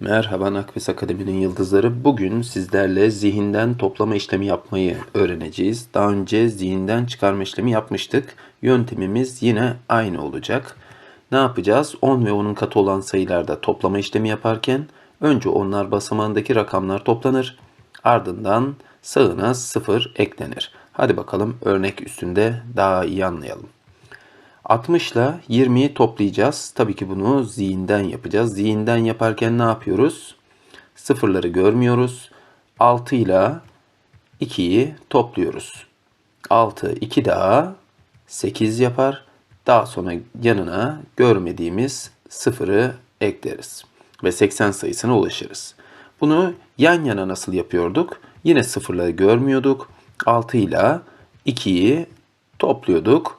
Merhaba Nakves Akademi'nin yıldızları. Bugün sizlerle zihinden toplama işlemi yapmayı öğreneceğiz. Daha önce zihinden çıkarma işlemi yapmıştık. Yöntemimiz yine aynı olacak. Ne yapacağız? 10 ve 10'un katı olan sayılarda toplama işlemi yaparken önce onlar basamağındaki rakamlar toplanır. Ardından sağına 0 eklenir. Hadi bakalım örnek üstünde daha iyi anlayalım. 60 ile 20'yi toplayacağız. Tabii ki bunu zihinden yapacağız. Zihinden yaparken ne yapıyoruz? Sıfırları görmüyoruz. 6 ile 2'yi topluyoruz. 6, 2 daha 8 yapar. Daha sonra yanına görmediğimiz sıfırı ekleriz. Ve 80 sayısına ulaşırız. Bunu yan yana nasıl yapıyorduk? Yine sıfırları görmüyorduk. 6 ile 2'yi topluyorduk.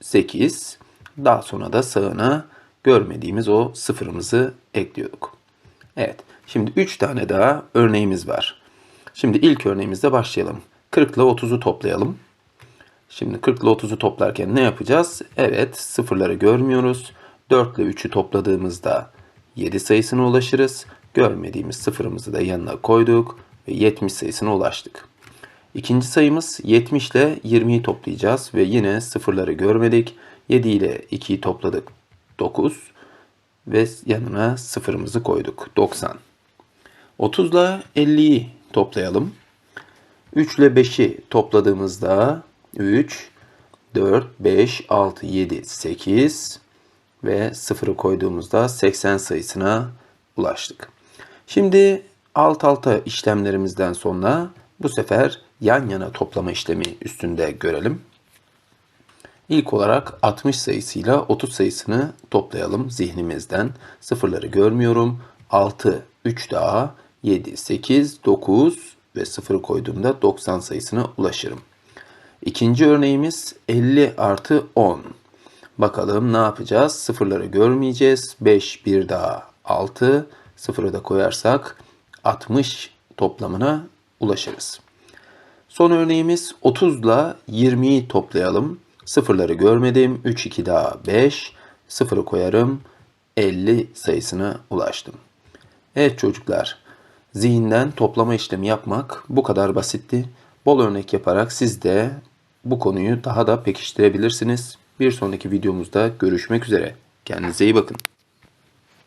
8. Daha sonra da sağına görmediğimiz o sıfırımızı ekliyorduk. Evet. Şimdi 3 tane daha örneğimiz var. Şimdi ilk örneğimizde başlayalım. 40 ile 30'u toplayalım. Şimdi 40 ile 30'u toplarken ne yapacağız? Evet sıfırları görmüyoruz. 4 ile 3'ü topladığımızda 7 sayısına ulaşırız. Görmediğimiz sıfırımızı da yanına koyduk ve 70 sayısına ulaştık. İkinci sayımız 70 ile 20'yi toplayacağız ve yine sıfırları görmedik. 7 ile 2'yi topladık 9 ve yanına sıfırımızı koyduk 90. 30 ile 50'yi toplayalım. 3 ile 5'i topladığımızda 3, 4, 5, 6, 7, 8 ve sıfırı koyduğumuzda 80 sayısına ulaştık. Şimdi alt alta işlemlerimizden sonra bu sefer yan yana toplama işlemi üstünde görelim. İlk olarak 60 sayısıyla 30 sayısını toplayalım zihnimizden. Sıfırları görmüyorum. 6, 3 daha, 7, 8, 9 ve sıfırı koyduğumda 90 sayısına ulaşırım. İkinci örneğimiz 50 artı 10. Bakalım ne yapacağız? Sıfırları görmeyeceğiz. 5, 1 daha 6. Sıfırı da koyarsak 60 toplamına ulaşırız. Son örneğimiz 30 ile 20'yi toplayalım. Sıfırları görmedim. 3, 2 daha 5. Sıfırı koyarım. 50 sayısına ulaştım. Evet çocuklar, zihinden toplama işlemi yapmak bu kadar basitti. Bol örnek yaparak siz de bu konuyu daha da pekiştirebilirsiniz. Bir sonraki videomuzda görüşmek üzere. Kendinize iyi bakın.